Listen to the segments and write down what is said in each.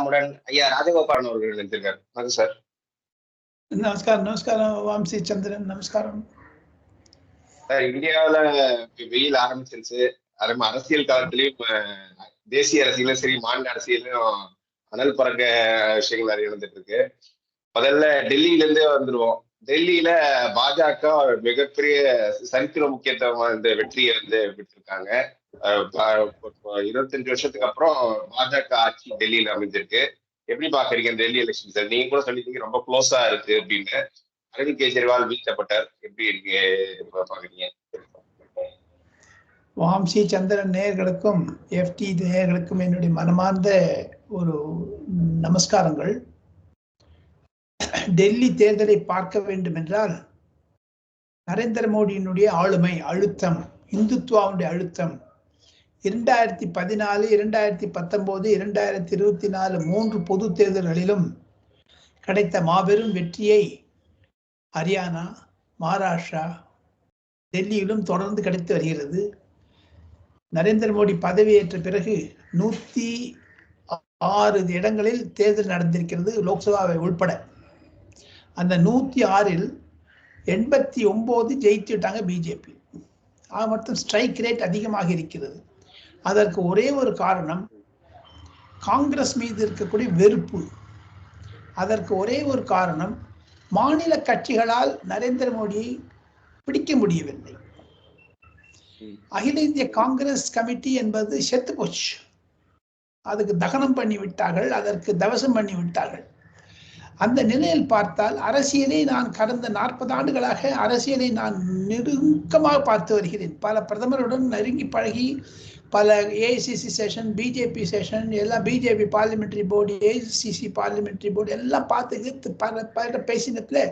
நம்முடன் ஐயா ராஜகோபாலன் அவர்கள் நினைத்திருக்கார் வணக்கம் சார். நமஸ்காரம் நமஸ்காரம் வாம்சி சந்திரன் நமஸ்காரம். சார் இந்தியாவுல வெயில் ஆரம்பிச்சிருச்சு. அதே மாதிரி அரசியல் காலத்திலயும் தேசிய அரசியலும் சரி மாநில அரசியலும் அனல் பறக்க விஷயங்கள் நிறைய நடந்துட்டு இருக்கு. முதல்ல டெல்லியில இருந்தே வந்துருவோம். டெல்லியில பாஜக மிகப்பெரிய சரித்திர முக்கியத்துவம் இந்த வெற்றியை வந்து பெற்றிருக்காங்க இருபத்தஞ்சு வருஷத்துக்கு அப்புறம் பாஜக ஆட்சி டெல்லியில அமைஞ்சிருக்கு. எப்படி பாக்குறீங்க டெல்லி எலெக்ஷன் சார் நீங்க கூட சொல்லிட்டீங்க ரொம்ப க்ளோஸா இருக்கு அப்படின்னு. அரவிந்த் கெஜ்ரிவால் வீழ்த்தப்பட்டார் எப்படி இருக்கு பாக்குறீங்க வாம்சி சந்திரன் நேயர்களுக்கும் எஃப்டி நேயர்களுக்கும் என்னுடைய மனமார்ந்த ஒரு நமஸ்காரங்கள். டெல்லி தேர்தலை பார்க்க வேண்டும் என்றால் நரேந்திர மோடியினுடைய ஆளுமை அழுத்தம் இந்துத்துவாவுடைய அழுத்தம் இரண்டாயிரத்தி பதினாலு இரண்டாயிரத்தி பத்தொம்போது இரண்டாயிரத்தி இருபத்தி நாலு மூன்று பொது தேர்தல்களிலும் கிடைத்த மாபெரும் வெற்றியை ஹரியானா மகாராஷ்டிரா டெல்லியிலும் தொடர்ந்து கிடைத்து வருகிறது. நரேந்திர மோடி பதவியேற்ற பிறகு நூற்றி ஆறு இடங்களில் தேர்தல் நடந்திருக்கிறது லோக்சபாவை உள்பட. அந்த நூற்றி ஆறில் எண்பத்தி ஒம்போது ஜெயித்து விட்டாங்க பிஜேபி. ஆக மொத்தம் ஸ்ட்ரைக் ரேட் அதிகமாக இருக்கிறது. அதற்கு ஒரே ஒரு காரணம் காங்கிரஸ் மீது இருக்கக்கூடிய வெறுப்பு. அதற்கு ஒரே ஒரு காரணம் மாநில கட்சிகளால் நரேந்திர மோடியை பிடிக்க முடியவில்லை. அகில இந்திய காங்கிரஸ் கமிட்டி என்பது செத்து போச்சு. அதுக்கு தகனம் பண்ணி விட்டார்கள் அதற்கு தவசம் பண்ணி விட்டார்கள். அந்த நிலையில் பார்த்தால் அரசியலை நான் கடந்த நாற்பது ஆண்டுகளாக அரசியலை நான் நெருக்கமாக பார்த்து வருகிறேன். பல பிரதமருடன் நெருங்கி பழகி பல ஏஐசிசி செஷன் பிஜேபி செஷன் எல்லாம் BJP parliamentary board AICC parliamentary board எல்லாம் பார்த்து பல பல பேசினத்தில்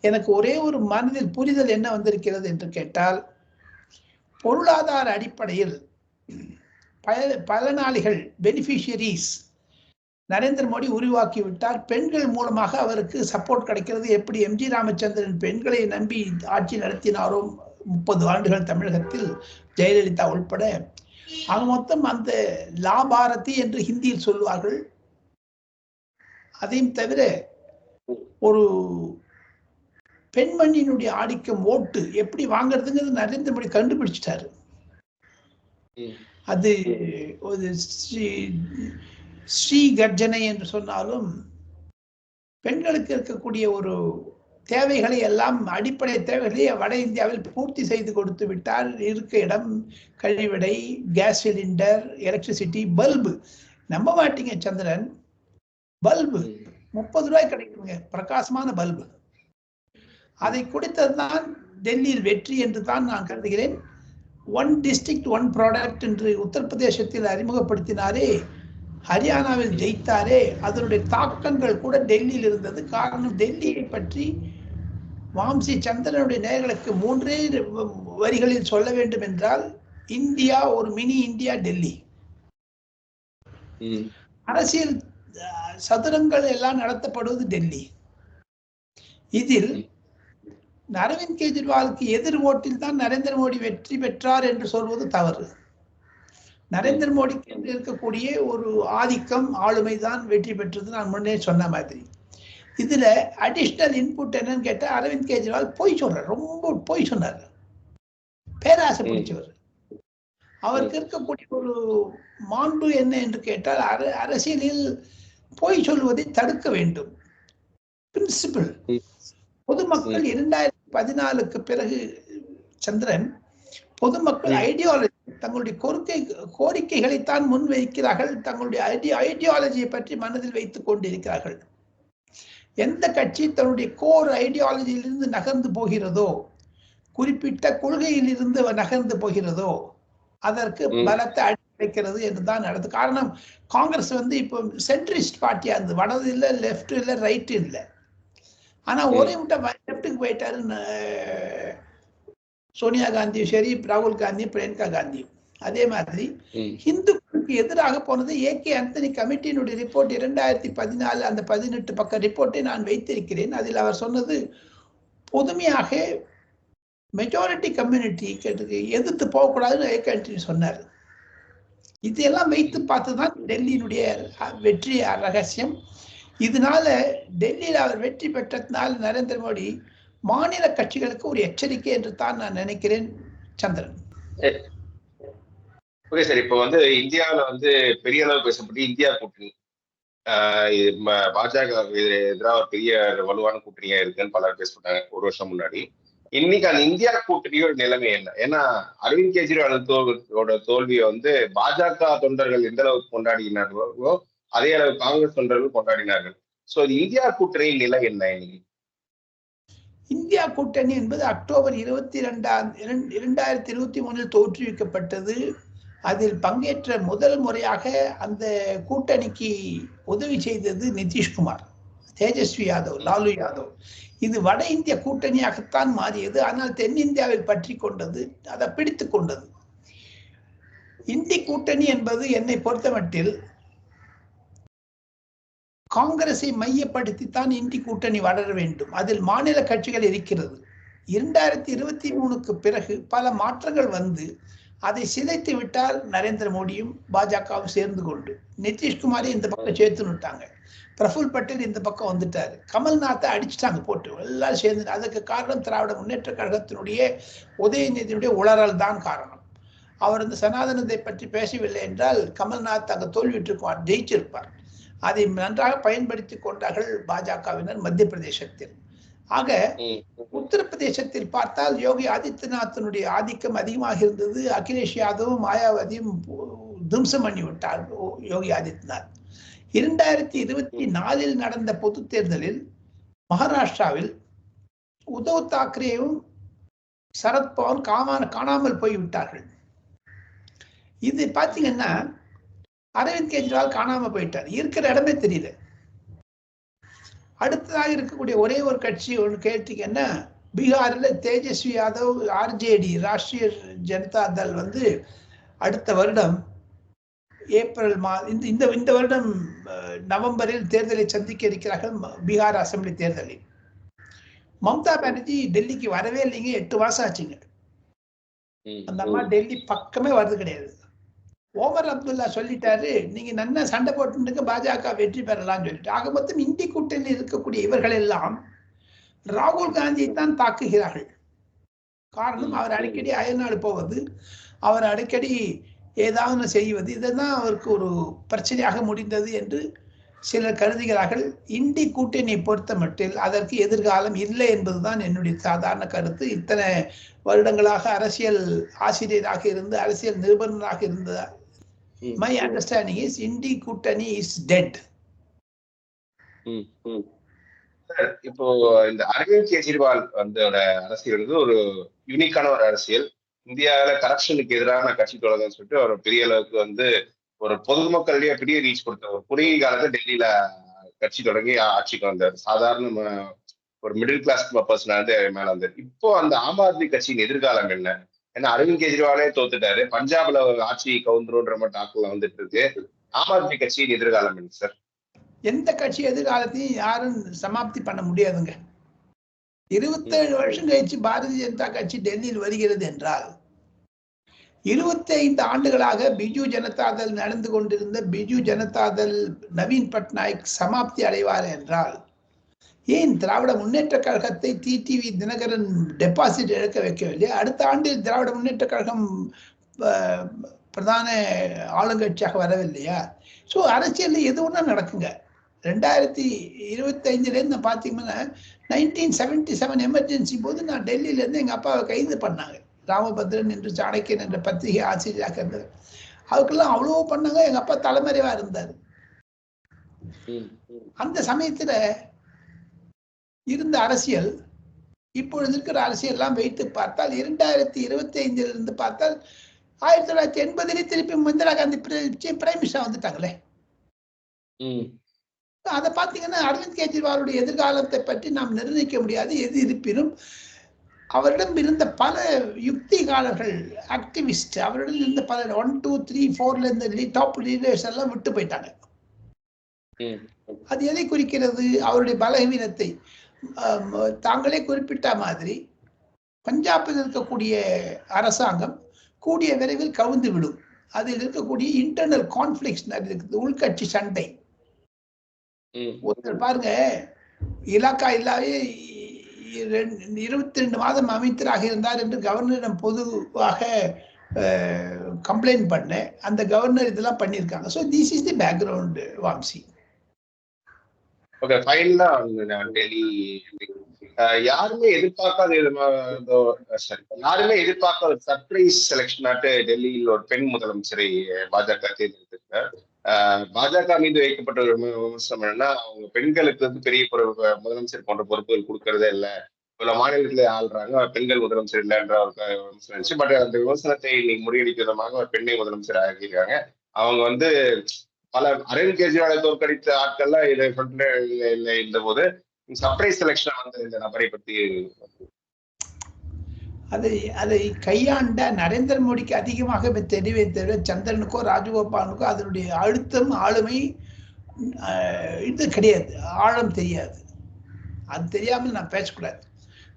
எனக்கு ஒரே ஒரு மனதில் புரிதல் என்ன வந்திருக்கிறது என்று கேட்டால் பொருளாதார அடிப்படையில் பய பலனாளிகள் பெனிஃபிஷியரிஸ் நரேந்திர மோடி உருவாக்கி விட்டார். பெண்கள் மூலமாக அவருக்கு சப்போர்ட் கிடைக்கிறது. எப்படி எம்ஜி ராமச்சந்திரன் பெண்களை நம்பி ஆட்சி நடத்தினாரோ முப்பது ஆண்டுகள் தமிழகத்தில் ஜெயலலிதா உள்பட ஆக மொத்தம் அந்த லாபாரதி என்று ஹிந்தியில் சொல்வார்கள் அதையும் தவிர ஒரு பெண்மணியினுடைய ஆதிக்கம் ஓட்டு எப்படி வாங்குறதுங்கிறது நரேந்திர மோடி கண்டுபிடிச்சிட்டாரு. அது ஒரு ஸ்ரீ ஸ்ரீ கர்ஜனை என்று சொன்னாலும் பெண்களுக்கு இருக்கக்கூடிய ஒரு தேவைகளை எல்லாம் அடிப்படை தேவைகளை வட இந்தியாவில் பூர்த்தி செய்து கொடுத்து விட்டார். இருக்க இடம் கழிவிடை கேஸ் சிலிண்டர் எலக்ட்ரிசிட்டி பல்பு நம்ப மாட்டீங்க சந்திரன். பல்பு முப்பது ரூபாய் கிடைக்குங்க. பிரகாசமான பல்பு அதை கொடுத்ததுதான் டெல்லியில் வெற்றி என்று தான் நான் கருதுகிறேன். ஒன் டிஸ்ட்ரிக்ட் ஒன் ப்ராடக்ட் என்று உத்தரப்பிரதேசத்தில் அறிமுகப்படுத்தினாரே ஹரியானாவில் ஜெயித்தாரே அதனுடைய தாக்கங்கள் கூட டெல்லியில் இருந்தது. காரணம் டெல்லியை பற்றி வாம்சி சந்திரனுடைய நேர்களுக்கு மூன்றே வரிகளில் சொல்ல வேண்டும் என்றால் இந்தியா ஒரு மினி இந்தியா டெல்லி. அரசியல் சதுரங்கள் எல்லாம் நடத்தப்படுவது டெல்லி. இதில் அரவிந்த் கெஜ்ரிவாலுக்கு எதிர் ஓட்டில் தான் நரேந்திர மோடி வெற்றி பெற்றார் என்று சொல்வது தவறு. நரேந்திர மோடிக்கு இருக்கக்கூடிய ஒரு ஆதிக்கம் ஆளுமை தான் வெற்றி பெற்றது நான் முன்னே சொன்ன மாதிரி. இதுல அடிஷ்னல் இன்புட் என்னன்னு கேட்டா அரவிந்த் கெஜ்ரிவால் பொய் சொல்றார். ரொம்ப பொய் சொன்னார். பேராசை பிடிச்சவர். அவருக்கு இருக்கக்கூடிய ஒரு மாண்பு என்ன என்று கேட்டால் அர அரசியலில் பொய் சொல்வதை தடுக்க வேண்டும். பிரின்சிபிள் பொதுமக்கள் இரண்டாயிரத்தி பதினாலுக்கு பிறகு சந்திரன் பொதுமக்கள் ஐடியாலஜி தங்களுடைய கோரிக்கை கோரிக்கைகளைத்தான் முன்வைக்கிறார்கள். தங்களுடைய ஐடி ஐடியாலஜியை பற்றி மனதில் வைத்துக் கொண்டிருக்கிறார்கள். எந்த கட்சி தன்னுடைய கோர் ஐடியாலஜியிலிருந்து நகர்ந்து போகிறதோ குறிப்பிட்ட கொள்கையிலிருந்து நகர்ந்து போகிறதோ அதற்கு. பலத்தை அடிக்கிறது என்றுதான் நடந்து காரணம் காங்கிரஸ் வந்து இப்போ சென்ட்ரிஸ்ட் பார்ட்டியா இருந்தது வடது இல்ல லெஃப்ட் இல்ல ரைட் இல்ல ஆனா. ஒரே விட்ட லெஃப்ட்டுக்கு போயிட்டாருன்னு அஹ், சோனியா காந்தியும் சரி ராகுல் காந்தியும் பிரியங்கா காந்தியும் அதே மாதிரி இந்துக்களுக்கு எதிராக போனது ஏகே அந்தனி கமிட்டியினுடைய ரிப்போர்ட் இரண்டாயிரத்தி பதினாலு அந்த பதினெட்டு பக்க ரிப்போர்ட்டை நான் வைத்திருக்கிறேன். அதில் அவர் சொன்னது பொதுமையாக மெஜாரிட்டி கம்யூனிட்டி எதிர்த்து போகக்கூடாதுன்னு ஏகே ஆண்டனி சொன்னார். இதையெல்லாம் வைத்து பார்த்துதான் டெல்லியினுடைய அஹ், வெற்றி ரகசியம். இதனால டெல்லியில் அவர் வெற்றி பெற்றதுனால நரேந்திர மோடி மாநில கட்சிகளுக்கு ஒரு எச்சரிக்கை என்று தான் நான் நினைக்கிறேன் சந்திரன். ஓகே சார் இப்போ வந்து இந்தியாவுல வந்து பெரிய அளவு பேசப்பட்டு இந்தியா கூட்டணி. ஆஹ் பாஜக எதிராக ஒரு பெரிய வலுவான கூட்டணியா இருக்குன்னு பலர் பேசப்பட்டாங்க ஒரு வருஷம் முன்னாடி. இன்னைக்கு அந்த இந்தியா கூட்டணியோட நிலைமை என்ன? ஏன்னா அரவிந்த் கெஜ்ரிவால் தோல்வியோட தோல்வியை வந்து பாஜக தொண்டர்கள் எந்த அளவுக்கு கொண்டாடினார்களோ அதே அளவு காங்கிரஸ் தொண்டர்கள் கொண்டாடினார்கள். சோ இந்தியா கூட்டணியின் நிலை என்ன இன்னைக்கு? இந்தியா கூட்டணி என்பது அக்டோபர் இருபத்தி ரெண்டாம் இரண்டாயிரத்தி இருபத்தி மூணில் தோற்றுவிக்கப்பட்டது. அதில் பங்கேற்ற முதல் முறையாக அந்த கூட்டணிக்கு உதவி செய்தது நிதிஷ்குமார். தேஜஸ்வி யாதவ் லாலு யாதவ். இது வட இந்திய கூட்டணியாகத்தான் மாறியது. ஆனால் தென்னிந்தியாவில் பற்றி கொண்டது அதை பிடித்து கொண்டது. இந்தி கூட்டணி என்பது என்னை பொறுத்தமட்டில் காங்கிரஸை மையப்படுத்தித்தான் இந்தி கூட்டணி வளர வேண்டும். அதில் மாநில கட்சிகள் இருக்கிறது. இரண்டாயிரத்தி இருபத்தி மூணுக்கு பிறகு பல மாற்றங்கள் வந்து அதை சிதைத்து விட்டால் நரேந்திர மோடியும் பாஜகவும் சேர்ந்து கொண்டு. நிதிஷ்குமாரை இந்த பக்கம் சேர்த்து விட்டாங்க. பிரஃபுல் பட்டேல் இந்த பக்கம் வந்துட்டார். கமல்நாத்தை அடிச்சிட்டாங்க போட்டு. எல்லாரும் சேர்ந்து அதுக்கு காரணம் திராவிட முன்னேற்ற கழகத்தினுடைய உதயநிதியினுடைய உளறல் தான் காரணம். அவர் இந்த சனாதனத்தை பற்றி பேசவில்லை என்றால் கமல்நாத் அங்கே தோல்விட்டிருப்பார் ஜெயிச்சிருப்பார். அதை நன்றாக பயன்படுத்தி கொண்டார்கள் பாஜகவினர் மத்திய பிரதேசத்தில். ஆக உத்தரப்பிரதேசத்தில் பார்த்தால் யோகி ஆதித்யநாத்தினுடைய ஆதிக்கம் அதிகமாக இருந்தது. அகிலேஷ் யாதவும் மாயாவதியும் தும்சம் பண்ணி விட்டார் யோகி ஆதித்யநாத். இரண்டாயிரத்தி இருபத்தி நாலில் நடந்த பொது தேர்தலில் மகாராஷ்டிராவில் உத்தவ் தாக்கரேவும் சரத்பவார் காமான காணாமல் போய்விட்டார்கள். இது பாத்தீங்கன்னா அரவிந்த் கெஜ்ரிவால் காணாம போயிட்டார். இருக்கிற இடமே தெரியல. அடுத்ததாக இருக்கக்கூடிய ஒரே ஒரு கட்சி ஒன்று கேட்டீங்கன்னா பீகாரில் தேஜஸ்வி யாதவ் ஆர்ஜேடி ராஷ்டிரிய ஜனதா தள் வந்து அடுத்த வருடம் ஏப்ரல் மா இந்த இந்த இந்த வருடம் நவம்பரில் தேர்தலை சந்திக்க இருக்கிறார்கள் பீகார் அசம்பிளி தேர்தலில். மம்தா பானர்ஜி டெல்லிக்கு வரவே இல்லைங்க எட்டு மாசம் ஆச்சுங்க. அந்த அம்மா டெல்லி பக்கமே வர்றது கிடையாது. ஓமர் அப்துல்லா சொல்லிட்டாரு நீங்க நன்ன சண்டை போட்டுருக்க பாஜக வெற்றி பெறலாம்னு சொல்லிட்டு. ஆக மொத்தம் இந்தி கூட்டணியில் இருக்கக்கூடிய இவர்கள் எல்லாம் ராகுல் காந்தியை தான் தாக்குகிறார்கள். காரணம் அவர் அடிக்கடி அயல்நாடு போவது அவர் அடிக்கடி ஏதாவது செய்வது இதுதான் அவருக்கு ஒரு பிரச்சனையாக முடிந்தது என்று சிலர் கருதுகிறார்கள். இந்தி கூட்டணியை பொறுத்த மட்டில் அதற்கு எதிர்காலம் இல்லை என்பதுதான் என்னுடைய சாதாரண கருத்து. இத்தனை வருடங்களாக அரசியல் ஆசிரியராக இருந்து அரசியல் நிருபனராக இருந்த மை அண்டர்ஸ்டாண்டிங் இஸ் இந்தி கூட்டணி இஸ் டெட் இப்போ இந்த அரவிந்த் கெஜ்ரிவால் வந்து அரசியல் வந்து ஒரு யூனிக்கான ஒரு அரசியல். இந்தியாவில கரப்ஷனுக்கு எதிரான கட்சி தொடங்கன்னு சொல்லிட்டு ஒரு பெரிய அளவுக்கு வந்து ஒரு பொதுமக்களிடையே பெரிய ரீச் கொடுத்த ஒரு குறுகிய காலத்துல டெல்லியில கட்சி தொடங்கி ஆட்சிக்கு வந்தார். சாதாரண ஒரு மிடில் கிளாஸ் பர்சன் வந்து மேல வந்தார். இப்போ அந்த ஆம் ஆத்மி கட்சியின் எதிர்காலம் என்ன? ஏன்னா அரவிந்த் கெஜ்ரிவாலே தோத்துட்டாரு. பஞ்சாப்ல ஆட்சி கவுந்துருன்ற மாதிரி டாக்ல வந்துட்டு இருக்கு ஆம் ஆத்மி கட்சியின் எதிர்காலம் என்ன சார் எந்த கட்சி எதிர்காலத்தையும் யாரும் சமாப்தி பண்ண முடியாதுங்க. இருபத்தேழு வருஷம் கழிச்சு பாரதிய ஜனதா கட்சி டெல்லியில் வருகிறது என்றால் இருபத்தி ஐந்து ஆண்டுகளாக பிஜு ஜனதாதள் நடந்து கொண்டிருந்த பிஜு ஜனதாதள் நவீன் பட்நாயக் சமாப்தி அடைவார் என்றால் ஏன் திராவிட முன்னேற்ற கழகத்தை டிடிவி தினகரன் டெபாசிட் இழக்க வைக்கவில்லை? அடுத்த ஆண்டு திராவிட முன்னேற்ற கழகம் பிரதான ஆளுங்கட்சியாக வரவில்லையா? ஸோ அரசியலில் எது ஒன்றா நடக்குங்க? ரெண்டாயிரத்தி இருபத்தைந்துலேருந்து பார்த்தீங்கன்னா நைன்டீன் செவன்டி செவன் எமர்ஜென்சி போது நான் டெல்லியிலேருந்து எங்கள் அப்பாவை கைது பண்ணாங்க. ராமபத்ரன் என்று சாணக்கியன் என்ற பத்திரிகை ஆசிரியராக இருந்தது அதுக்கெல்லாம் அவ்வளோ பண்ணாங்க எங்கள் அப்பா தலைமறைவாக இருந்தார். அந்த சமயத்தில் இருந்த அரசியல் இப்பொழுது இருக்கிற அரசியல் எல்லாம் வைத்து பார்த்தால் இரண்டாயிரத்தி இருபத்தி ஐந்தில் இருந்து பார்த்தால் ஆயிரத்தி தொள்ளாயிரத்தி எண்பதுலேயே திருப்பி இந்திரா காந்தி பிரைம் மினிஸ்டர் வந்துட்டாங்களே. அதை பார்த்தீங்கன்னா அரவிந்த் கெஜ்ரிவாலுடைய எதிர்காலத்தை பற்றி நாம் நிர்ணயிக்க முடியாது எது இருப்பினும் அவரிடம் இருந்த பல யுக்திகாரர்கள் ஆக்டிவிஸ்ட் அவரிடம் இருந்த பல ஒன் டூ த்ரீ ஃபோர்ல இருந்த டாப் லீடர்ஸ் எல்லாம் விட்டு போயிட்டாங்க. அது எதை குறிக்கிறது? அவருடைய பலவீனத்தை. தாங்களே குறிப்பிட்ட மாதிரி பஞ்சாபில் இருக்கக்கூடிய அரசாங்கம் கூடிய விரைவில் கவுந்து விடும். அதில் இருக்கக்கூடிய இன்டர்னல் கான்ஃபிளிக்ஸ் இருக்குது உள்கட்சி சண்டை. ஒருத்தர் பாருங்க இலாக்கா இல்லாவே இருபத்தி ரெண்டு மாதம் அமைச்சராக இருந்தார் என்று கவர்னரிடம் பொதுவாக கம்ப்ளைண்ட் பண்ணேன் அந்த கவர்னர் இதெல்லாம் பண்ணியிருக்காங்க. So this is the background Vamsi okay ஃபைனலா டெல்லி யாருமே எதிர்பார்க்காத இது மா- யாருமே எதிர்பார்க்காத சர்ப்ரைஸ் செலெக்ஷன் ஆட்டு டெல்லியில் ஒரு பெண் முதலமைச்சரை பாஜக தேர்ந்தெடுத்திருக்க பாஜக மீது வைக்கப்பட்ட ஒரு விமர்சனம் என்னன்னா அவங்க பெண்களுக்கு வந்து பெரிய முதலமைச்சர் போன்ற பொறுப்புகள் கொடுக்கறதே இல்லை. இவ்வளவு மாநிலத்துல ஆள்றாங்க பெண்கள் முதலமைச்சர் இல்லைன்ற ஒரு விமர்சனம் இருந்துச்சு. பட் அந்த விமர்சனத்தை இன்னைக்கு முறியடிக்க விதமாக ஒரு பெண்ணை முதலமைச்சர் ஆகியிருக்காங்க அவங்க வந்து பல அரவிந்த் கெஜ்ரிவாலை தோற்கடித்த ஆட்கள்லாம் இதை ஃப்ரண்ட்ல இல்லை இருந்தபோது போது சர்ப்ரைஸ் செலெக்ஷன் வந்த இந்த நபரை பத்தி அதை அதை கையாண்ட நரேந்திர மோடிக்கு அதிகமாக தெரியவே தவிர சந்திரனுக்கோ ராஜகோபாலுக்கோ அதனுடைய அழுத்தம் ஆளுமை அஹ், இது கிடையாது. ஆழம் தெரியாது. அது தெரியாமல் நான் பேசக்கூடாது.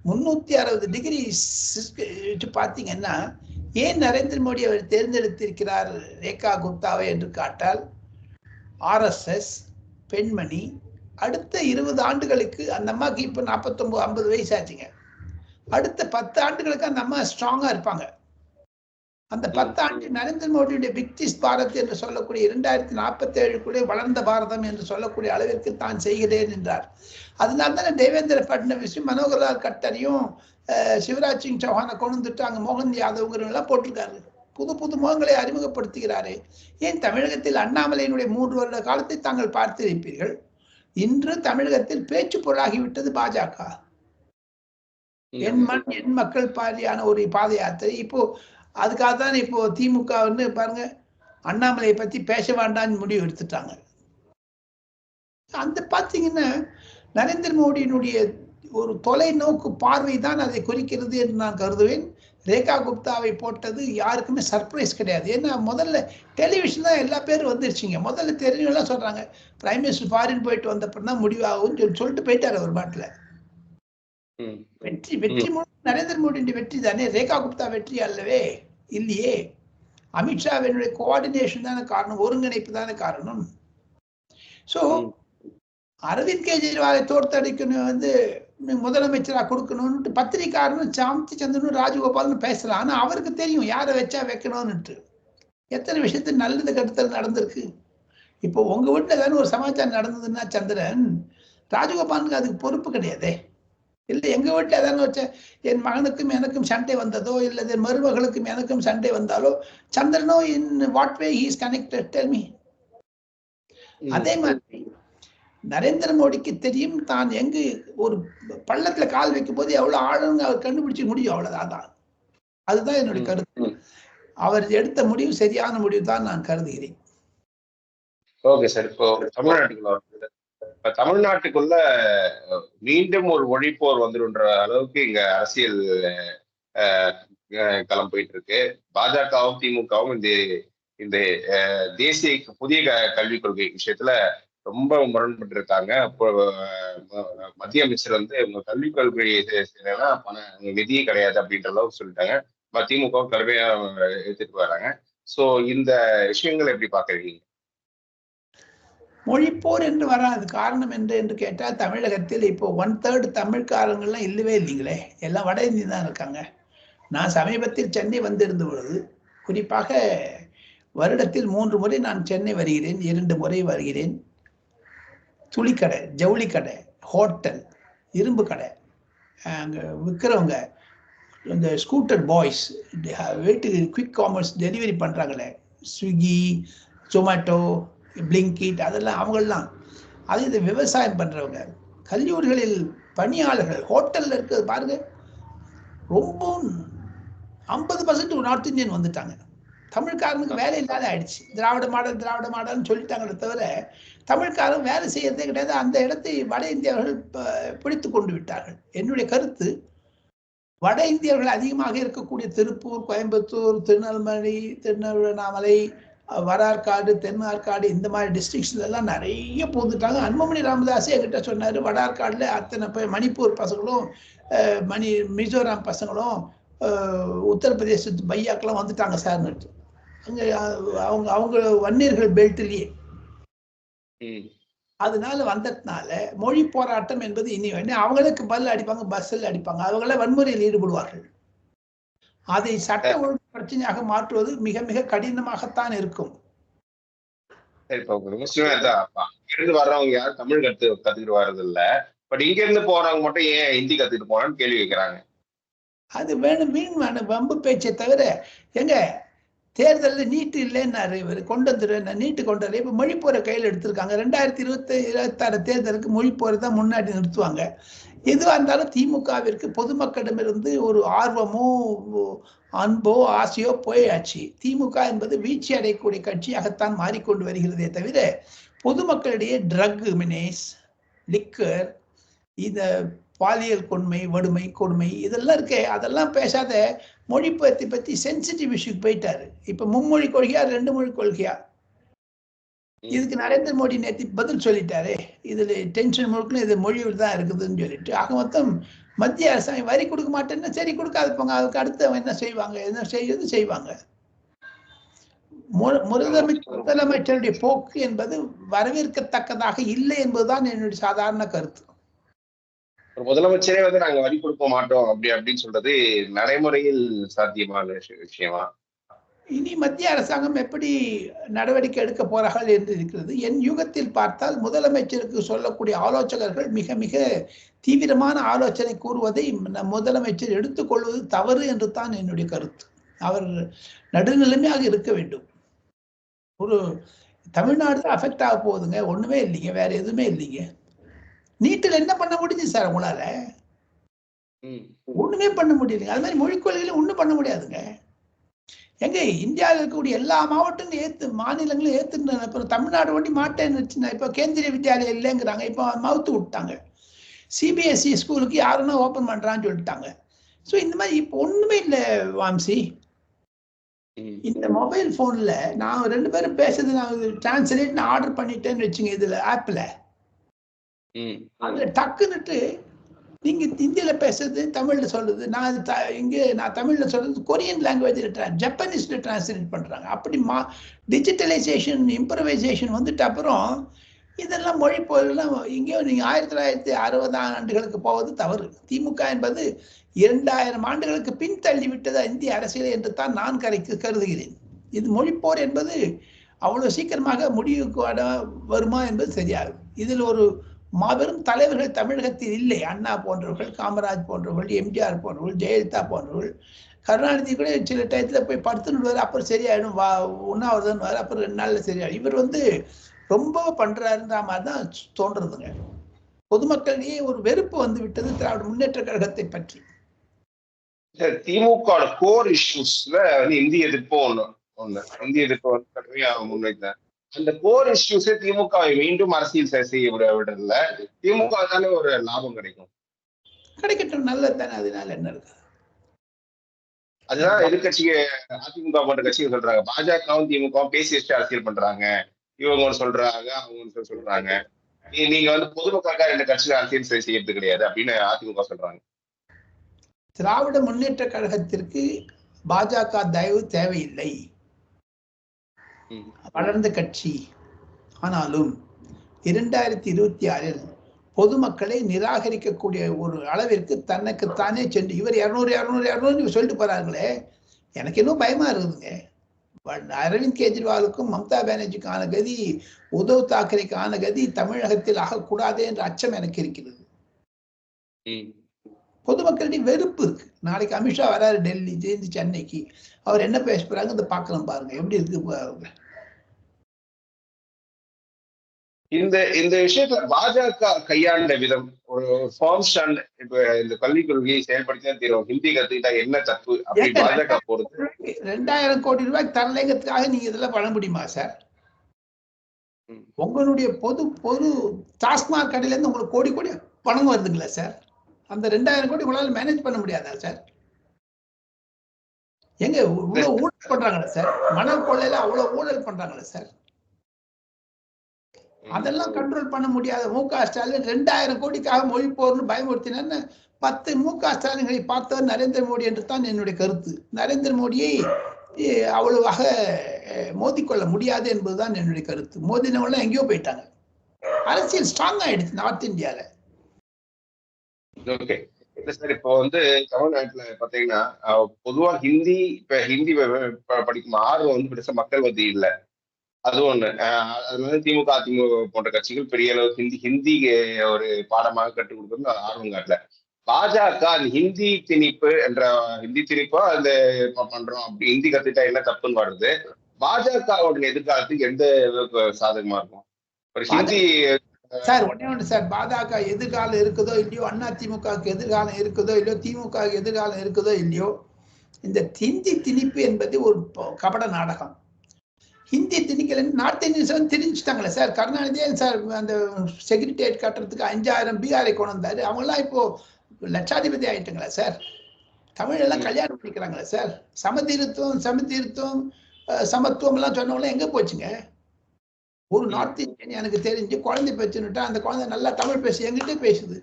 முன்னூத்தி அறுபது டிகிரி பார்த்தீங்கன்னா ஏன் நரேந்திர மோடி அவர் தேர்ந்தெடுத்திருக்கிறார் ரேகா குப்தாவை என்று காட்டால் ஆர்எஸ்எஸ் பெண்மணி அடுத்த இருபது ஆண்டுகளுக்கு அந்த அம்மாக்கு இப்போ நாற்பத்தொம்பது ஐம்பது வயசு ஆச்சுங்க அடுத்த பத்து ஆண்டுகளுக்கு அந்த அம்மா ஸ்ட்ராங்கா இருப்பாங்க. அந்த பத்து ஆண்டு நரேந்திர மோடியுடைய விக்டிஸ் பாரத் என்று சொல்லக்கூடிய இரண்டாயிரத்தி நாற்பத்தி ஏழுக்குள்ளே வளர்ந்த பாரதம் என்று சொல்லக்கூடிய அளவிற்கு தான் செய்கிறேன் என்றார். அதனால தானே தேவேந்திர பட்னவிஸும் மனோகர்லால் கட்டரையும் சிவராஜ் சிங் சௌஹானை கொண்டு வந்துட்டு அங்கே மோகன் யாதவ்ங்கிறவங்களாம் போட்டிருக்காரு. புது புது முகங்களை அறிமுகப்படுத்துகிறாரே. ஏன் தமிழகத்தில் அண்ணாமலையினுடைய மூன்று வருட காலத்தை தாங்கள் பார்த்திருப்பீர்கள்? இன்று தமிழகத்தில் பேச்சு பொருளாகிவிட்டது பாஜக. என் மண் என் மக்கள் பாரியான ஒரு பாத யாத்திரை இப்போ அதுக்காக தான் இப்போ திமுக வந்து பாருங்க அண்ணாமலையை பத்தி பேச வேண்டாம்னு முடிவு எடுத்துட்டாங்க. அந்த பார்த்தீங்கன்னா நரேந்திர மோடியினுடைய ஒரு தொலைநோக்கு பார்வை தான் அதை குறிக்கிறது என்று நான் கருதுவேன். ரேகா குப்தாவை போட்டது யாருக்குமே சர்ப்ரைஸ் கிடையாது. ஏன்னா முதல்ல டெலிவிஷன் தான் எல்லா பேரும் வந்துருச்சுங்க. முதல்ல தெரிஞ்சவங்களாம் சொல்றாங்க. பிரைம் மினிஸ்டர் ஃபாரின் போயிட்டு வந்தப்பறம் தான் முடிவாகும்னு சொல்லி சொல்லிட்டு போயிட்டாரு ஒரு பாட்டில். வெற்றி வெற்றி நரேந்திர மோடியின் வெற்றி தானே? ரேகா குப்தா வெற்றி அல்லவே இல்லையே. அமித்ஷாவினுடைய கோஆர்டினேஷன் தானே காரணம்? ஒருங்கிணைப்பு தானே காரணம்? ஸோ. அரவிந்த் கெஜ்ரிவாலை தோற்கடிக்கணும் வந்து முதலமைச்சராக கொடுக்கணும்னு பத்திரிக்காரனும் சாந்தி சந்திரனும் ராஜகோபால்னு பேசலாம் ஆனா அவருக்கு தெரியும் யாரை வச்சா வைக்கணும்னுட்டு. எத்தனை விஷயத்துல நல்லது கெடுத்தல் நடந்திருக்கு. இப்போ உங்க வீட்டுல ஏதாவது ஒரு சமாச்சாரம் நடந்ததுன்னா சந்திரன் ராஜகோபாலுக்கு அதுக்கு பொறுப்பு கிடையாதே. இல்லை எங்க வீட்டுல ஏதாவது வச்ச என் மகனுக்கும் எனக்கும் சண்டை வந்ததோ இல்லை என் மருமகளுக்கும் எனக்கும் சண்டை வந்தாலோ சந்திரனோ in what way he's connected del ம். அதே மாதிரி நரேந்திர மோடிக்கு தெரியும் தான் எங்கு ஒரு பள்ளத்துல கால் வைக்கும் போது எவ்வளவு ஆழங்க அவர் கண்டுபிடிச்சு முடியும் அவ்வளவுதான் அதான். அதுதான் என்னுடைய கருத்து. அவர் எடுத்த முடிவு சரியான முடிவு தான் நான் கருதுகிறேன் ஓகே சார் இப்போ தமிழ்நாட்டுக்குள்ள. இப்ப தமிழ்நாட்டுக்குள்ள மீண்டும் ஒரு ஒழிப்போர் வந்துருன்ற அளவுக்கு இங்க அரசியல் களம் போயிட்டு இருக்கு பாஜகவும் திமுகவும் இந்த இந்த தேசிய புதிய கல்விக் கொள்கை விஷயத்துல ரொம்ப முரண்பட்டு இருக்காங்க அப்போ மத்திய அமைச்சர் வந்து உங்க கல்விக் கொள்கை பண நிதியே கிடையாது அப்படின்ற அளவுக்கு சொல்லிட்டாங்க. திமுக கடுமையா எடுத்துட்டு வராங்க. சோ இந்த விஷயங்களை எப்படி பாக்குறீங்க? மொழிப்போர் என்று வராது. காரணம் என்று என்று கேட்டால் தமிழகத்தில் இப்போ ஒன் தேர்ட் தமிழ்காரங்கள்லாம் இல்லவே இல்லைங்களே. எல்லாம் வட இந்தி தான் இருக்காங்க. நான் சமீபத்தில் சென்னை வந்திருந்த பொழுது குறிப்பாக வருடத்தில் மூன்று முறை நான் சென்னை வருகிறேன் இரண்டு முறை வருகிறேன். துளிக்கடை ஜவுளி கடை ஹோட்டல் இரும்பு கடை. அங்கே விற்கிறவங்க இந்த ஸ்கூட்டர் பாய்ஸ் வீட்டுக்கு குவிக் காமர்ஸ் டெலிவரி பண்ணுறாங்களே ஸ்விக்கி ஜொமேட்டோ பிளிங்கிட் அதெல்லாம் அவங்களாம் அது இது விவசாயம் பண்ணுறவங்க கல்லூரிகளில் பணியாளர்கள் ஹோட்டலில் இருக்கிறது பாருங்க ரொம்பவும் ஐம்பது பர்சன்ட் நார்த் இந்தியன் வந்துட்டாங்க. தமிழ்காரனுக்கு வேலை இல்லாத ஆயிடுச்சு. திராவிட மாடல் திராவிட மாடல்னு சொல்லிட்டாங்களே தவிர தமிழ்காரன் வேலை செய்யறதே கிடையாது. அந்த இடத்தை வட இந்தியர்கள் பிடித்து கொண்டு விட்டார்கள். என்னுடைய கருத்து வட இந்தியர்கள் அதிகமாக இருக்கக்கூடிய திருப்பூர் கோயம்புத்தூர் திருநெல்வேலி திருநெல்வேலினாமலை அஹ், வடார்காடு தென்னார்காடு இந்த மாதிரி டிஸ்ட்ரிக்ஸ்ல எல்லாம் நிறைய பூந்துட்டாங்க. அன்புமணி ராமதாஸ் என்கிட்ட சொன்னாரு வடார்காடுல அத்தனை பேர் மணிப்பூர் பசங்களும் மணி மிசோராம் பசங்களும் உத்தரப்பிரதேசத்து பையாக்கெல்லாம் வந்துட்டாங்க சார்னுட்டு அங்க அவங்க அவங்க வன்னியர்கள் பெல்ட்லயே. அதனால வந்ததுனால மொழி போராட்டம் என்பது இனி வேணும் அவங்களுக்கு பல் அடிப்பாங்க பஸ்ஸில் அடிப்பாங்க. அவங்கள வன்முறையில் ஈடுபடுவார்கள். அதை சட்ட ஒழுங்கு பிரச்சனையாக மாற்றுவது மிக மிக கடினமாகத்தான் இருக்கும். இருந்து வர்றவங்க யாரும் தமிழ் கத்து கத்துக்கிட்டு வர்றது இல்ல பட் இங்க இருந்து போறவங்க மட்டும் ஏன் ஹிந்தி கத்துக்கிட்டு போறான்னு கேள்வி கேட்கறாங்க அது வேணும் மீன் வேணும் வம்பு பேச்சை தவிர எங்க தேர்தலில் நீட்டு இல்லைன்னாரு இவர் கொண்டு வந்துடுவேன் நான் நீட்டு கொண்டு வரல. இப்போ மொழி கையில் எடுத்திருக்காங்க. ரெண்டாயிரத்தி இருபத்தி இருபத்தாறு தேர்தலுக்கு மொழி தான் முன்னாடி நிறுத்துவாங்க. எதுவாக இருந்தாலும் திமுகவிற்கு பொதுமக்களிடமிருந்து ஒரு ஆர்வமோ அன்போ ஆசையோ போயாச்சு. திமுக என்பது வீழ்ச்சி அடையக்கூடிய கட்சியாகத்தான் மாறிக்கொண்டு வருகிறதே தவிர பொதுமக்களிடையே ட்ரக் மினேஸ் லிக்கர் இந்த பாலியல் கொடுமை வறுமை கொடுமை இதெல்லாம் இருக்கே அதெல்லாம் பேசாத மொழி பத்தி பத்தி சென்சிட்டிவ் இஷ்யூக்கு போயிட்டாரு. இப்ப மும்மொழி கொள்கையா ரெண்டு மொழி கொள்கையா? இதுக்கு நரேந்திர மோடி நேற்று பதில் சொல்லிட்டாரு. இதுல டென்ஷன் முழுக்கணும் இது மொழியில் தான் இருக்குதுன்னு சொல்லிட்டு ஆக மொத்தம் மத்திய அரசாங்கம் வரி கொடுக்க மாட்டேன்னா சரி கொடுக்காது போங்க அதுக்கு அடுத்து அவன் என்ன செய்வாங்க? என்ன செய்யறது? செய்வாங்க. முதலமைச்சருடைய போக்கு என்பது வரவேற்கத்தக்கதாக இல்லை என்பதுதான் என்னுடைய சாதாரண கருத்து. ஒரு முதலமைச்சரே வந்து நாங்க வரி கொடுக்க மாட்டோம் அப்படி அப்படின்னு சொல்றது நடைமுறையில் சாத்தியமான விஷயமா? இனி மத்திய அரசாங்கம் எப்படி நடவடிக்கை எடுக்க போறார்கள் என்று இருக்கிறது. என் யுகத்தில் பார்த்தால் முதலமைச்சருக்கு சொல்லக்கூடிய ஆலோசகர்கள் மிக மிக தீவிரமான ஆலோசனை கூறுவதை முதலமைச்சர் எடுத்துக்கொள்வது தவறு என்று தான் என்னுடைய கருத்து. அவர் நடுநிலைமையாக இருக்க வேண்டும். ஒரு தமிழ்நாடு தான் அஃபெக்ட் ஆக போகுதுங்க. ஒண்ணுமே இல்லைங்க. வேற எதுவுமே இல்லைங்க. நீட்டில் என்ன பண்ண முடிஞ்சு சார் உங்களால. ஒண்ணுமே பண்ண முடியலைங்க. அது மாதிரி மொழிக் கொள்கையில ஒண்ணும் பண்ண முடியாதுங்க. எங்க இந்தியாவில் இருக்கக்கூடிய எல்லா மாவட்டங்களும் ஏத்து மாநிலங்களும் ஏத்துன்னு அப்புறம் தமிழ்நாடு ஒண்டி மாட்டேன்னு இப்போ கேந்திரிய வித்யாலயம் இல்லைங்கிறாங்க. இப்போ மவுத்து விட்டாங்க. சிபிஎஸ்இ ஸ்கூலுக்கு யாருன்னா ஓப்பன் பண்றான்னு சொல்லிட்டாங்க. ஸோ இந்த மாதிரி இப்போ ஒண்ணுமே இல்லை வாம்சி. இந்த மொபைல் ஃபோன்ல நான் ரெண்டு பேரும் பேசுறது நான் டிரான்ஸ்லேட் நான் ஆர்டர் பண்ணிட்டேன்னு வச்சுங்க இதுல ஆப்ல ம். அதுல டக்குன்னுட்டு நீங்க இந்தியில பேசுறது தமிழ்ல சொல்றது நான் த- இங்க நான் தமிழ்ல சொல்றது கொரியன் லாங்குவேஜ்ல ஜப்பனீஸ்ல டிரான்ஸ்லேட் பண்றாங்க. அப்படி மா டிஜிட்டலைசேஷன் இம்ப்ரவைசேஷன் வந்துட்டு அப்புறம் இதெல்லாம் மொழி போயெல்லாம் இங்கேயோ நீங்க ஆயிரத்தி தொள்ளாயிரத்தி அறுபதாம் ஆண்டுகளுக்கு போவது தவறு. திமுக என்பது இரண்டாயிரம் ஆண்டுகளுக்கு பின்தள்ளி விட்டதா இந்திய அரசியல் என்று தான் நான் கரைக்கு கருதுகிறேன். இது மொழிப்போர் என்பது அவ்வளவு சீக்கிரமாக முடிவுக்கு வருமா என்பது தெரியாது. இதில் ஒரு மாபெரும் தலைவர்கள் தமிழகத்தில் இல்லை. அண்ணா போன்றவர்கள் காமராஜ் போன்றவர்கள் எம்ஜிஆர் போன்றவர்கள் ஜெயலலிதா போன்றவர்கள். கருணாநிதி கூட சில டயத்தில் போய் படுத்துன்னு அப்புறம் சரியாயிடும் வா உண்ணாவிரதம் வர அப்புறம் ரெண்டு நாளில் சரியாயிடும். இவர் வந்து ரொம்ப பண்ணுறாருன்ற மாதிரி தான் தோன்றுறதுங்க பொதுமக்களிடையே ஒரு வெறுப்பு வந்து விட்டது திராவிட முன்னேற்ற கழகத்தை பற்றி. திமுக கோர் இஷ்யூஸ்ல வந்து இந்திய எதிர்ப்பு ஒண்ணு ஒண்ணு. இந்திய எதிர்ப்பு வந்து கடுமையாக முன்வைத்தேன் அந்த கோர் இஷ்யூஸ் திமுக மீண்டும் அரசியல் செய்ய விட விடல. திமுக தானே ஒரு லாபம் கிடைக்கும். கிடைக்கட்டும் நல்லது தானே அதனால என்ன இருக்கு? அதுதான் எதிர்கட்சிக்கு அதிமுக போன்ற கட்சிகள் சொல்றாங்க. பாஜகவும் திமுகவும் பேசி வச்சு அரசியல் பண்றாங்க. இவங்க சொல்றாங்க அவங்க சொல்றாங்க. நீங்க வந்து பொதுமக்களுக்காக ரெண்டு கட்சிகள் அரசியல் செய்- செய்யறது கிடையாது அப்படின்னு அதிமுக சொல்றாங்க. திராவிட முன்னேற்ற கழகத்திற்கு பாஜக தயவு தேவையில்லை. வளர்ந்த கட்சி. ஆனாலும் இரண்டாயிரத்தி இருபத்தி ஆறில் பொதுமக்களை நிராகரிக்கக்கூடிய ஒரு அளவிற்கு தனக்கு தானே சென்று இவர் இரநூறு இரநூறு இரநூறு சொல்லிட்டு போறாங்களே எனக்கு இன்னும் பயமா இருக்குதுங்க. அரவிந்த் கெஜ்ரிவாலுக்கும் மம்தா பானர்ஜிக்கும் ஆன கதி உத்தவ் தாக்கரேக்கு ஆன கதி தமிழகத்தில் ஆகக்கூடாது என்ற அச்சம் எனக்கு இருக்கிறது. பொதுமக்களிடையே வெறுப்பு இருக்கு. நாளைக்கு அமித்ஷா வராரு டெல்லி ஜெயந்தி சென்னைக்கு. அவர் என்ன பேச போறாங்க இந்த பார்க்கலாம் பாருங்க. எப்படி இருக்கு பாருங்க இந்த இந்த விஷயத்துல பாஜக கையாண்ட விதம் ஒரு ஃபார்ம் ஸ்டாண்ட் இப்ப இந்த கல்விக் கொள்கையை செயல்படுத்தி தீரும். ஹிந்தி கத்துக்கிட்டா என்ன தப்பு அப்படி? பாஜக போறது? ரெண்டாயிரம் கோடி ரூபாய் தரலைங்கிறதுக்காக நீங்க இதெல்லாம் பண்ண முடியுமா சார். உங்களுடைய பொது பொது டாஸ்மாக் கடையில இருந்து உங்களுக்கு கோடி கோடி பணம் வருதுங்களா சார் அந்த ரெண்டாயிரம் கோடி உங்களால மேனேஜ் பண்ண முடியாதா சார் எங்க இவ்வளவு ஊழல் பண்றாங்களா சார் மணல் கொள்ளையில அவ்வளவு ஊழல் பண்றாங்களா சார் அதெல்லாம் கண்ட்ரோல் பண்ண முடியாத மு க ஸ்டாலின் ரெண்டாயிரம் கோடிக்காக மொழி போர்னு பயமுறுத்தினு பத்து மு க ஸ்டாலின்களை பார்த்தவர் நரேந்திர மோடி என்று தான் என்னுடைய கருத்து. நரேந்திர மோடியை அவ்வளவாக மோதிக்கொள்ள முடியாது என்பதுதான் என்னுடைய கருத்து. மோதினவங்க எங்கேயோ போயிட்டாங்க. அரசியல் ஸ்ட்ராங் ஆயிடுச்சு நார்த் இந்தியால ஓகே இல்ல சார் இப்போ வந்து தமிழ்நாட்டுல பாத்தீங்கன்னா பொதுவா ஹிந்தி இப்ப ஹிந்தி படிக்கும் ஆர்வம் வந்து பெருசா மக்கள் வந்து இல்ல. அது ஒண்ணு. அதனால திமுக அதிமுக போன்ற கட்சிகள் பெரிய அளவுக்கு ஹிந்தி ஹிந்தி ஒரு பாடமாக கற்றுக் கொடுக்கறது ஆர்வம் காட்டல. பாஜக அந்த ஹிந்தி திணிப்பு என்ற ஹிந்தி திணிப்போ அந்த பண்றோம் அப்படி ஹிந்தி கத்துட்டா என்ன தப்புன்னு வருது பாஜகவோட எதிர்காலத்துக்கு எந்த சாதகமா இருக்கும்? ஒரு ஹிந்தி சார் ஒண்ணே ஒன்று சார் பாஜக எதிர்காலம் இருக்குதோ இல்லையோ அண்ணா திமுகவுக்கு எதிர்காலம் இருக்குதோ இல்லையோ திமுக எதிர்காலம் இருக்குதோ இல்லையோ இந்த ஹிந்தி திணிப்பு என்பது ஒரு கபட நாடகம். ஹிந்தி திணிக்கலன்னு நார்த் இந்தியன்ஸ் வந்து தெரிஞ்சுட்டாங்களே சார். கருணாநிதியே சார் அந்த செக்ரட்டேரியட் கட்டுறதுக்கு அஞ்சாயிரம் பீகாரை கொண்டு வந்தாரு. அவங்களாம் இப்போ லட்சாதிபதி ஆயிட்டுங்களா சார். தமிழ் எல்லாம் கல்யாணம் பண்ணிக்கிறாங்களே சார். சமதீருத்துவம் சமத்துவம் எல்லாம் சொன்னவங்களாம் எங்க போச்சுங்க? ஒரு நார்த் இந்தியன் எனக்கு தெரிஞ்சு குழந்தை பெற்றுனுட்டா அந்த குழந்தை நல்லா தமிழ் பேசு என்கிட்ட பேசுது.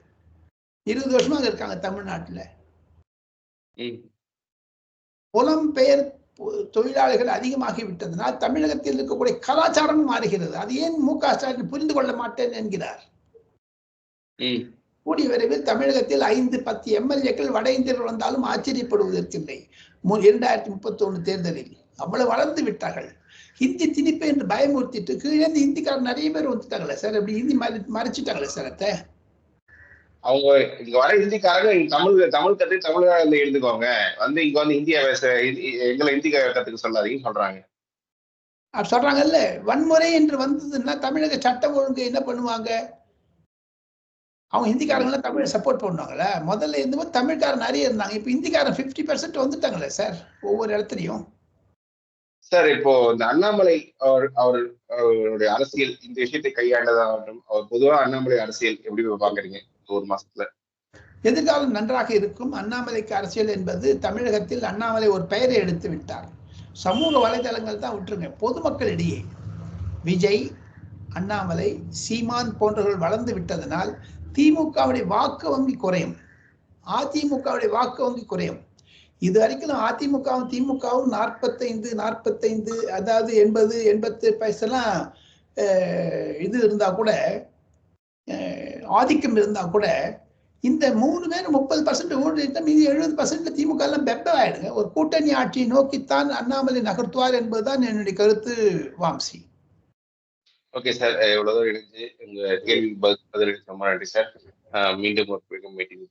இருபது வருஷமா அங்க இருக்காங்க தமிழ்நாட்டுல. புலம்பெயர் தொழிலாளிகள் அதிகமாகி விட்டதனால் தமிழகத்தில் இருக்கக்கூடிய கலாச்சாரம் மாறுகிறது. அது ஏன் மு க ஸ்டாலின் புரிந்து கொள்ள மாட்டேன் என்கிறார். கூடிய விரைவில் தமிழகத்தில் ஐந்து பத்து எம்எல்ஏக்கள் வட இந்தியர்கள் வந்தாலும் ஆச்சரியப்படுவதற்கில்லை. இரண்டாயிரத்தி முப்பத்தி ஒண்ணு தேர்தலில். அவ்வளவு வளர்ந்து விட்டார்கள். ஹிந்தி திணிப்பு என்று பயமுறுத்திட்டு கீழே இருந்து ஹிந்திக்காரர் நிறைய பேர் வந்துட்டாங்களே சார்? அப்படி ஹிந்தி மறை மறைச்சிட்டாங்களே சார் அத்தை? அவங்க இங்க வர ஹிந்திக்காரங்க தமிழ் தமிழ் கத்து தமிழ்ல எழுதுக்கோங்க வந்து இங்க வந்து இந்தியா பேச எங்களை ஹிந்தி கத்துக்க சொல்லாதீங்கன்னு சொல்றாங்க. சொல்றாங்கல்ல வன்முறை என்று வந்ததுன்னா தமிழக சட்டம் ஒழுங்கு என்ன பண்ணுவாங்க? அவங்க ஹிந்திக்காரங்களாம் தமிழ் சப்போர்ட் பண்ணுவாங்கல்ல முதல்ல இருந்தபோது தமிழ்காரன் நிறைய இருந்தாங்க. இப்போ ஹிந்திக்காரன் ஃபிஃப்டி பர்சன்ட் வந்துட்டாங்களே சார் ஒவ்வொரு இடத்துலையும். சார் இப்போ இந்த அண்ணாமலை அவர் அவர் அவருடைய அரசியல் இந்த விஷயத்தை கையாண்டதாகட்டும் அவர் பொதுவா அண்ணாமலை அரசியல் எப்படி பாக்குறீங்க? ஒரு மாசத்துல. எதிர்காலம் நன்றாக இருக்கும். அண்ணாமலைக்கு அரசியல் என்பது தமிழகத்தில் அண்ணாமலை ஒரு பெயரை எடுத்து விட்டார். சமூக வலைதளங்கள் தான் விட்டுருங்க பொதுமக்களிடையே விஜய் அண்ணாமலை சீமான் போன்றவர்கள் வளர்ந்து விட்டதனால் திமுகவுடைய வாக்கு வங்கி குறையும். அதிமுகவுடைய வாக்கு வங்கி குறையும். இது வரைக்கும் அதிமுகவும் திமுகவும் நாற்பத்தைந்து நாற்பத்தைந்து அதாவது எண்பது எண்பத்து பைசெல்லாம் இது இருந்தா கூட ஆதிக்கம் இருந்தா கூட இந்த மூணு பேர் முப்பது பர்சன்ட் ஓடிட்டா மீதி எழுபது பர்சன்ட்ல திமுக எல்லாம் பெப்ப ஆயிடுங்க ஒரு கூட்டணி ஆட்சியை நோக்கித்தான் அண்ணாமலை நகர்த்துவார் என்பதுதான் என்னுடைய கருத்து வாம்சி. ஓகே சார் இவ்வளவு இணைஞ்சு உங்க கேள்வி பதில் பதிலளிக்க ரொம்ப நன்றி சார். மீண்டும் ஒரு மீட்டிங்